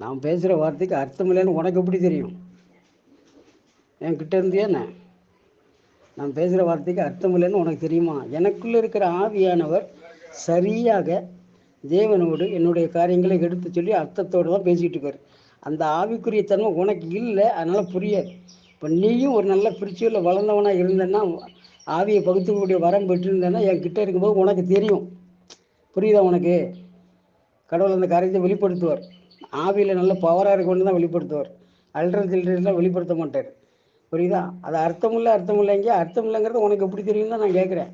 நான் பேசுகிற வார்த்தைக்கு அர்த்தம் இல்லைன்னு உனக்கு எப்படி தெரியும்? என்கிட்ட இருந்தியா என்ன? நான் பேசுகிற வார்த்தைக்கு அர்த்தம் இல்லைன்னு உனக்கு தெரியுமா? எனக்குள்ளே இருக்கிற ஆவியானவர் சரியாக தேவனோடு என்னுடைய காரியங்களை எடுத்து சொல்லி அர்த்தத்தோடு தான் பேசிக்கிட்டு இருக்காரு. அந்த ஆவிக்குரிய தன்மை உனக்கு இல்லை அதனால் புரியாது. இப்போ நீயும் ஒரு நல்ல பிரிச்சுவில் வளர்ந்தவனாக இருந்தேன்னா ஆவியை பகுத்துக்கூடிய வரம் பெற்றிருந்தேன்னா என் கிட்டே இருக்கும்போது உனக்கு தெரியும். புரியுதா உனக்கு? கடவுள் அந்த காரியத்தை வெளிப்படுத்துவார். ஆவியில் நல்ல பவராக இருக்கணும்னு தான் வெளிப்படுத்துவார். அல்ற சில்லறைலாம் வெளிப்படுத்த மாட்டார். புரியுதா? அது அர்த்தம் இல்லை அர்த்தம் இல்லைங்க அர்த்தம் இல்லைங்கிறது உனக்கு எப்படி தெரியும் தான் நான் கேட்குறேன்.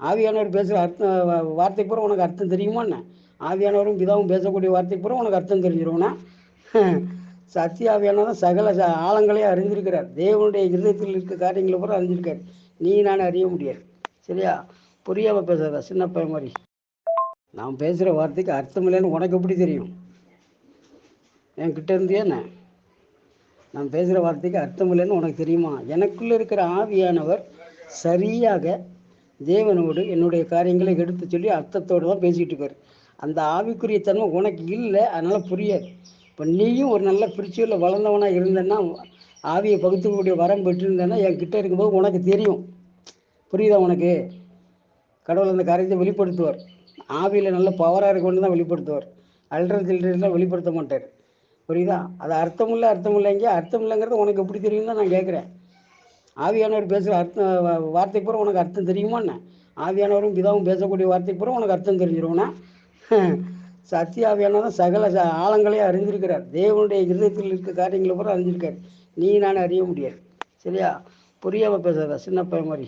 ஆவியானவர் பேசுகிற அர்த்தம் வார்த்தைக்கு பிறகு உனக்கு அர்த்தம் தெரியுமா என்ன? ஆவியானவரும் பிதாவும் பேசக்கூடிய வார்த்தைக்கு பிறகு உனக்கு அர்த்தம் தெரிஞ்சிருவோன்னா சத்திய ஆவியானவர் சகல ஆழங்களையும் அறிஞ்சிருக்கிறார் தேவனுடைய இருதயத்தில் இருக்க காரியங்களை பூரா அறிஞ்சிருக்கார் நீ நான் அறிய முடியாது. சரியா? புரியாமல் பேசாத சின்ன பையன் மாதிரி. நான் பேசுகிற வார்த்தைக்கு அர்த்தம் இல்லைன்னு உனக்கு எப்படி தெரியும்? என்கிட்ட இருந்தே என்ன? நான் பேசுகிற வார்த்தைக்கு அர்த்தம் இல்லைன்னு உனக்கு தெரியுமா? எனக்குள்ளே இருக்கிற ஆவியானவர் சரியாக தேவனோடு என்னுடைய காரியங்களை எடுத்து சொல்லி அர்த்தத்தோடு தான் பேசிக்கிட்டு இருக்கார். அந்த ஆவிக்குரிய தன்மை உனக்கு இல்லை அதனால் புரியாது. இப்போ நீயும் ஒரு நல்ல பிரிச்சுவில் வளர்ந்தவனாக இருந்தேன்னா ஆவியை பகுத்துக்கூடிய வரம் பெற்றிருந்தேன்னா என் கிட்ட இருக்கும்போது உனக்கு தெரியும். புரியுதா உனக்கு? கடவுள் அந்த காரியத்தை வெளிப்படுத்துவார். ஆவியில் நல்ல பவராக இருக்கணும்னு தான் வெளிப்படுத்துவார். அல்ற சில்லறைலாம் வெளிப்படுத்த மாட்டார். புரியுதா? அது அர்த்தம் இல்லை அர்த்தம் இல்லைங்க. அர்த்தம் இல்லைங்கிறது உனக்கு எப்படி தெரியும் தான் நான் கேட்குறேன் ஆவியானவர் பேசுகிற அர்த்தம் வார்த்தை பூரா உனக்கு அர்த்தம் தெரியுமா என்ன? ஆவியானவரும் பிதாவும் பேசக்கூடிய வார்த்தை பூரா உனக்கு அர்த்தம் தெரிஞ்சிருவோன்னா சத்திய ஆவியானவர் சகல ச ஆழங்களையும் அறிந்திருக்கிறார். தேவனுடைய இருதயத்தில் இருக்க காரியங்களை பூரா அறிஞ்சிருக்கார் நீ நான் அறிய முடியாது. சரியா? புரியாமல் பேசாத சின்ன பையன் மாதிரி.